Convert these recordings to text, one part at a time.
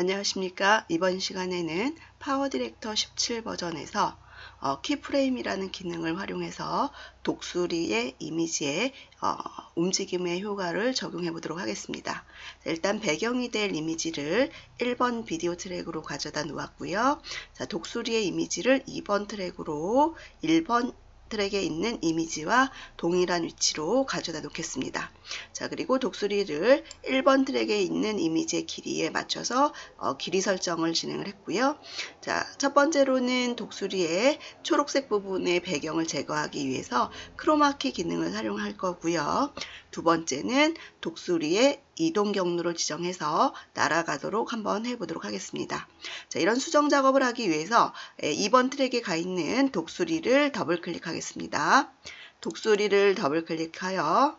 안녕하십니까. 이번 시간에는 파워 디렉터 17 버전에서 어, 키프레임이라는 기능을 활용해서 독수리의 이미지에 어, 움직임의 효과를 적용해 보도록 하겠습니다. 자, 일단 배경이 될 이미지를 1번 비디오 트랙으로 가져다 놓았고요. 자, 독수리의 이미지를 2번 트랙으로 1번 트랙에 있는 이미지와 동일한 위치로 가져다 놓겠습니다. 자 그리고 독수리를 1번 트랙에 있는 이미지의 길이에 맞춰서 어, 길이 설정을 진행을 했고요. 자첫 번째로는 독수리의 초록색 부분의 배경을 제거하기 위해서 크로마키 기능을 사용할 거고요. 두 번째는 독수리의 이동 경로를 지정해서 날아가도록 한번 해보도록 하겠습니다. 자, 이런 수정 작업을 하기 위해서 2번 트랙에 가 있는 독수리를 더블 클릭하겠습니다. 독수리를 더블 클릭하여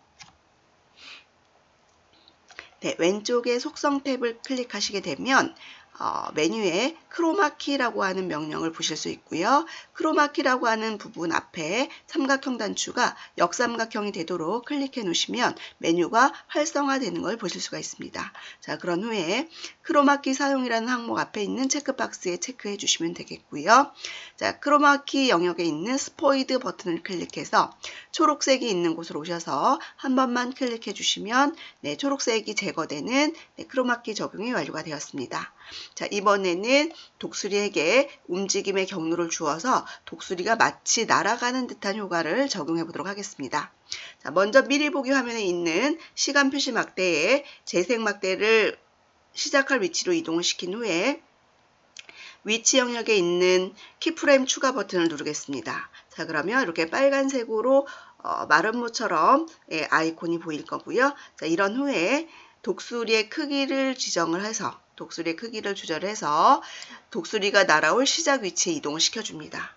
네, 왼쪽에 속성 탭을 클릭하시게 되면 어, 메뉴에 크로마키라고 하는 명령을 보실 수 있고요. 크로마키라고 하는 부분 앞에 삼각형 단추가 역삼각형이 되도록 클릭해 놓으시면 메뉴가 활성화되는 걸 보실 수가 있습니다. 자, 그런 후에 크로마키 사용이라는 항목 앞에 있는 체크박스에 체크해 주시면 되겠고요. 자, 크로마키 영역에 있는 스포이드 버튼을 클릭해서 초록색이 있는 곳으로 오셔서 한 번만 클릭해 주시면 네, 초록색이 제거되는 네, 크로마키 적용이 완료가 되었습니다. 자, 이번에는 독수리에게 움직임의 경로를 주어서 독수리가 마치 날아가는 듯한 효과를 적용해 보도록 하겠습니다. 자, 먼저 미리 보기 화면에 있는 시간 표시 막대에 재생 막대를 시작할 위치로 이동을 시킨 후에 위치 영역에 있는 키프레임 추가 버튼을 누르겠습니다. 자 그러면 이렇게 빨간색으로 어, 마른 모처럼 예, 아이콘이 보일 거고요. 자 이런 후에 독수리의 크기를 지정을 해서 독수리의 크기를 조절해서 독수리가 날아올 시작 위치에 이동을 시켜 줍니다.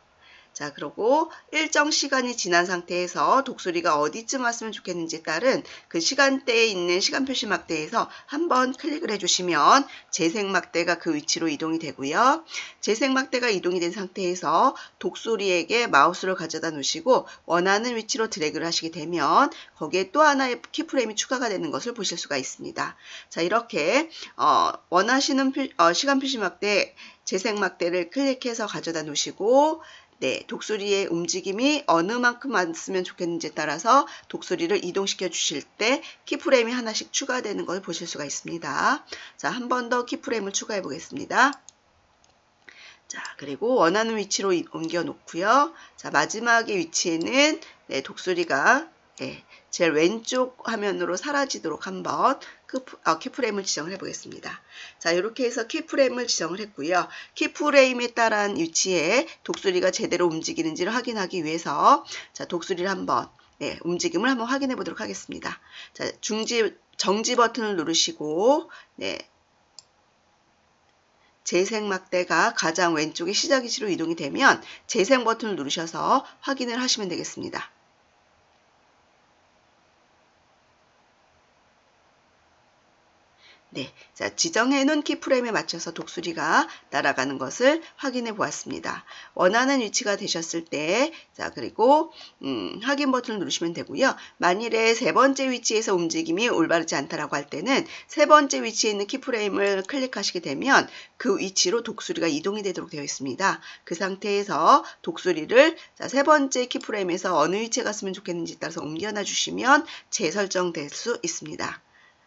자, 그리고 일정 시간이 지난 상태에서 독수리가 어디쯤 왔으면 좋겠는지 에 따른 그 시간대에 있는 시간 표시 막대에서 한번 클릭을 해주시면 재생 막대가 그 위치로 이동이 되고요. 재생 막대가 이동이 된 상태에서 독수리에게 마우스를 가져다 놓으시고 원하는 위치로 드래그를 하시게 되면 거기에 또 하나의 키프레임이 추가가 되는 것을 보실 수가 있습니다. 자, 이렇게 어, 원하시는 표, 어, 시간 표시 막대 재생 막대를 클릭해서 가져다 놓으시고 네, 독수리의 움직임이 어느 만큼 많으면 좋겠는지에 따라서 독수리를 이동시켜 주실 때 키프레임이 하나씩 추가되는 걸 보실 수가 있습니다. 자, 한 번 더 키프레임을 추가해 보겠습니다. 자, 그리고 원하는 위치로 옮겨 놓고요. 자, 마지막의 위치에는 네, 독수리가 네, 제일 왼쪽 화면으로 사라지도록 한번 어, 키프레임을 지정을 해 보겠습니다. 자 이렇게 해서 키프레임을 지정을 했고요. 키프레임에 따른 위치에 독수리가 제대로 움직이는지를 확인하기 위해서 자 독수리를 한번 네, 움직임을 한번 확인해 보도록 하겠습니다. 자 중지 정지 버튼을 누르시고 네, 재생 막대가 가장 왼쪽에 시작 위치로 이동이 되면 재생 버튼을 누르셔서 확인을 하시면 되겠습니다. 네, 자 지정해 놓은 키프레임에 맞춰서 독수리가 날아가는 것을 확인해 보았습니다. 원하는 위치가 되셨을 때, 자 그리고 음, 확인 버튼을 누르시면 되고요. 만일에 세 번째 위치에서 움직임이 올바르지 않다라고 할 때는 세 번째 위치에 있는 키프레임을 클릭하시게 되면 그 위치로 독수리가 이동이 되도록 되어 있습니다. 그 상태에서 독수리를 자, 세 번째 키프레임에서 어느 위치에 갔으면 좋겠는지 따라서 옮겨놔 주시면 재설정될 수 있습니다.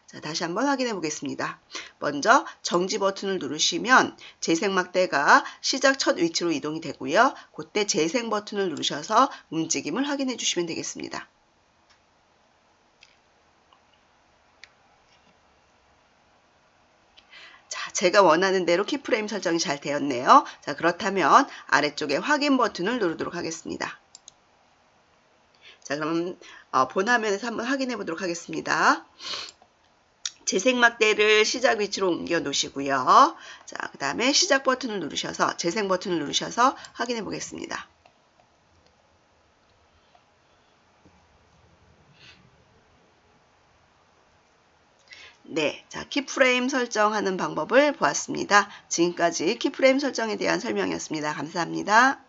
자, 다시 한번 확인해 보겠습니다. 먼저 정지 버튼을 누르시면 재생 막대가 시작 첫 위치로 이동이 되고요. 그때 재생 버튼을 누르셔서 움직임을 확인해 주시면 되겠습니다. 자, 제가 원하는 대로 키프레임 설정이 잘 되었네요. 자, 그렇다면 아래쪽에 확인 버튼을 누르도록 하겠습니다. 자, 그럼 어, 본 화면에서 한번 확인해 보도록 하겠습니다. 재생막대를 시작 위치로 옮겨 놓으시고요. 자, 그 다음에 시작 버튼을 누르셔서 재생 버튼을 누르셔서 확인해 보겠습니다. 네, 자 키프레임 설정하는 방법을 보았습니다. 지금까지 키프레임 설정에 대한 설명이었습니다. 감사합니다.